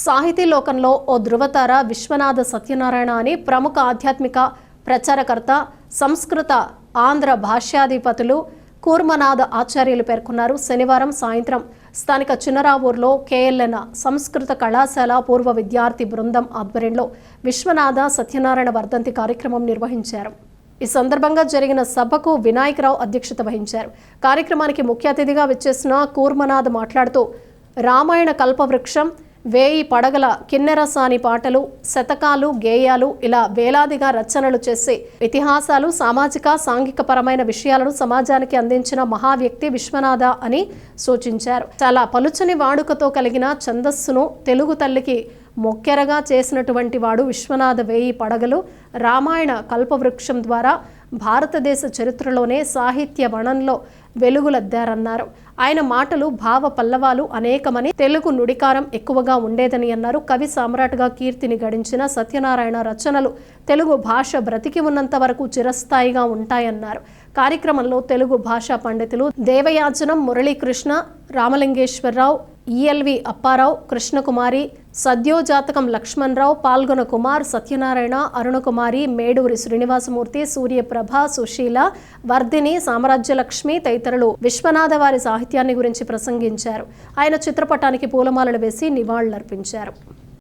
సాహితీ లోకంలో ఓ ధృవతార విశ్వనాథ సత్యనారాయణ అని ప్రముఖ ఆధ్యాత్మిక ప్రచారకర్త సంస్కృత ఆంధ్ర భాష్యాధిపతులు కూర్మనాథ ఆచార్యులు పేర్కొన్నారు. శనివారం సాయంత్రం స్థానిక చిన్నరావూరులో కేఎల్ఎన్ సంస్కృత కళాశాల పూర్వ విద్యార్థి బృందం ఆధ్వర్యంలో విశ్వనాథ సత్యనారాయణ వర్ధంతి కార్యక్రమం నిర్వహించారు. ఈ సందర్భంగా జరిగిన సభకు వినాయకరావు అధ్యక్షత వహించారు. కార్యక్రమానికి ముఖ్య అతిథిగా విచ్చేసిన కూర్మనాథ్ మాట్లాడుతూ రామాయణ కల్పవృక్షం వేయి పడగల కిన్నెరసాని పాటలు శతకాలు గేయాలు ఇలా వేలాదిగా రచనలు చేసి ఇతిహాసాలు సామాజిక సాంఘికపరమైన విషయాలను సమాజానికి అందించిన మహా వ్యక్తి విశ్వనాథ అని సూచించారు. చాలా పలుచని వాడుకతో కలిగిన ఛందస్సును తెలుగు తల్లికి మొక్కెరగా చేసినటువంటి వాడు విశ్వనాథ వేయి పడగలు రామాయణ కల్పవృక్షం ద్వారా భారతదేశ చరిత్రలోనే సాహిత్య వనంలో వెలుగులద్దారన్నారు ఆయన మాటలు భావ పల్లవాలు అనేకమని తెలుగు నుడికారం ఎక్కువగా ఉండేదని అన్నారు. కవి సామ్రాట్గా కీర్తిని గడించిన సత్యనారాయణ రచనలు తెలుగు భాష బ్రతికి ఉన్నంత వరకు చిరస్థాయిగా ఉంటాయన్నారు. కార్యక్రమంలో తెలుగు భాషా పండితులు దేవయాజనం మురళీకృష్ణ రామలింగేశ్వరరావు ఈఎల్వి అప్పారావు కృష్ణకుమారి సద్యోజాతకం లక్ష్మణరావు పాల్గొన కుమార్ సత్యనారాయణ అరుణకుమారి మేడూరి శ్రీనివాసమూర్తి సూర్యప్రభ సుశీల వర్ధిని సామ్రాజ్యలక్ష్మి తదితరులు విశ్వనాథ వారి సాహిత్యాన్ని గురించి ప్రసంగించారు. ఆయన చిత్రపటానికి పూలమాలలు వేసి నివాళులర్పించారు.